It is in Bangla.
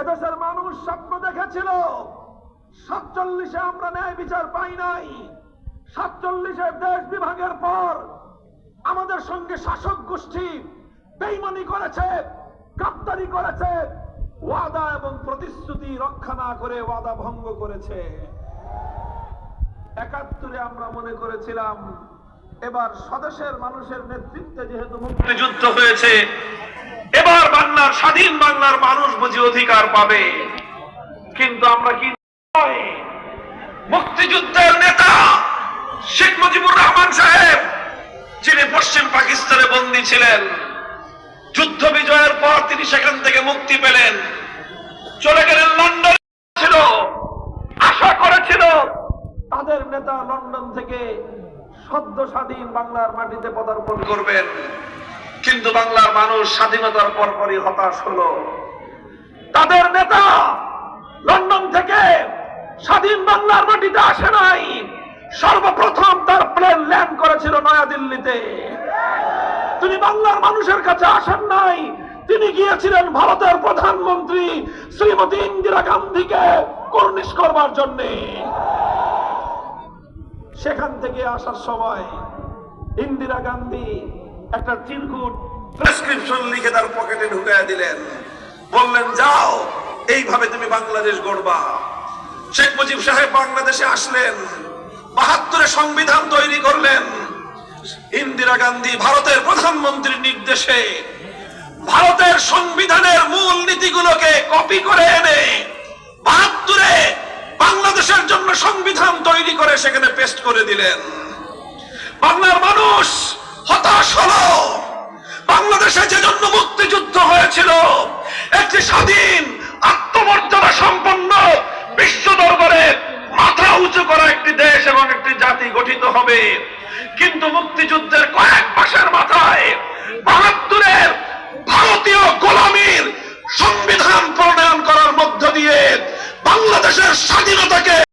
এদেশের মানুষ স্বপ্ন দেখেছিল, সাতচল্লিশে আমরা ন্যায় বিচার পাই নাই। সাতচল্লিশের দেশ বিভাগের পর আমাদের সঙ্গে শাসক গোষ্ঠী বেইমানি করেছে গাদ্দারি করেছে, ওয়াদা এবং প্রতিশ্রুতি রক্ষা না করে ওয়াদা ভঙ্গ করেছে। একাত্তরে আমরা মনে করেছিলাম, এবার স্বদেশের মানুষের নেতৃত্বে যেহেতু মুক্তিযুদ্ধ হয়েছে এবার বাংলার স্বাধীন বাংলার মানুষ বুঝি অধিকার পাবে। কিন্তু আমরা কি মুক্তিযুদ্ধের নেতা শেখ মুজিবুর রহমান সাহেব, যিনি পশ্চিম পাকিস্তানে বন্দী ছিলেন, যুদ্ধ বিজয়ের পর তিনি সেখান থেকে মুক্তি পেলেন। চলে গেলেন লন্ডন ছিল, আশা করেছিল তাদের নেতা লন্ডন থেকে সদ্য স্বাধীন বাংলার মাটিতে পদার্পণ করবেন। কিন্তু বাংলার মানুষ স্বাধীনতার পরপরই হতাশ হলো। তাদের নেতা লন্ডন থেকে স্বাধীন বাংলার মাটিতে আসে নাই। সর্বপ্রথম তার প্লেন ল্যান্ড করেছিল নয়াদিল্লিতে। তিনি বাংলার মানুষের কাছে আসেন নাই। তিনি গিয়েছিলেন ভারতের প্রধানমন্ত্রী শ্রীমতী ইন্দিরা গান্ধীকে কর্নিশ করবার জন্য। সেখান থেকে আসার সময় ইন্দিরা গান্ধী একটা চিরকুট প্রেসক্রিপশন লিখে তার পকেটে ঢুকাইয়া দিলেন। বললেন, যাও, এইভাবে তুমি বাংলাদেশ গড়বা। শেখ মুজিব সাহেব বাংলাদেশে আসলেন, বাহাত্তরে সংবিধান তৈরি করলেন। ইন্দিরা গান্ধী ভারতের প্রধানমন্ত্রীর নির্দেশে ভারতের সংবিধানের মূল নীতিগুলোকে কপি করে এনে বাহাত্তরে বাংলাদেশের জন্য সংবিধান তৈরি করে সেখানে পেস্ট করে দিলেন। মুক্তিযুদ্ধের কয়েক মাসের মাথায় বাহাত্তরের ভারতীয় গোলামীর সংবিধান প্রণয়ন করার মধ্য দিয়ে বাংলাদেশের স্বাধীনতাকে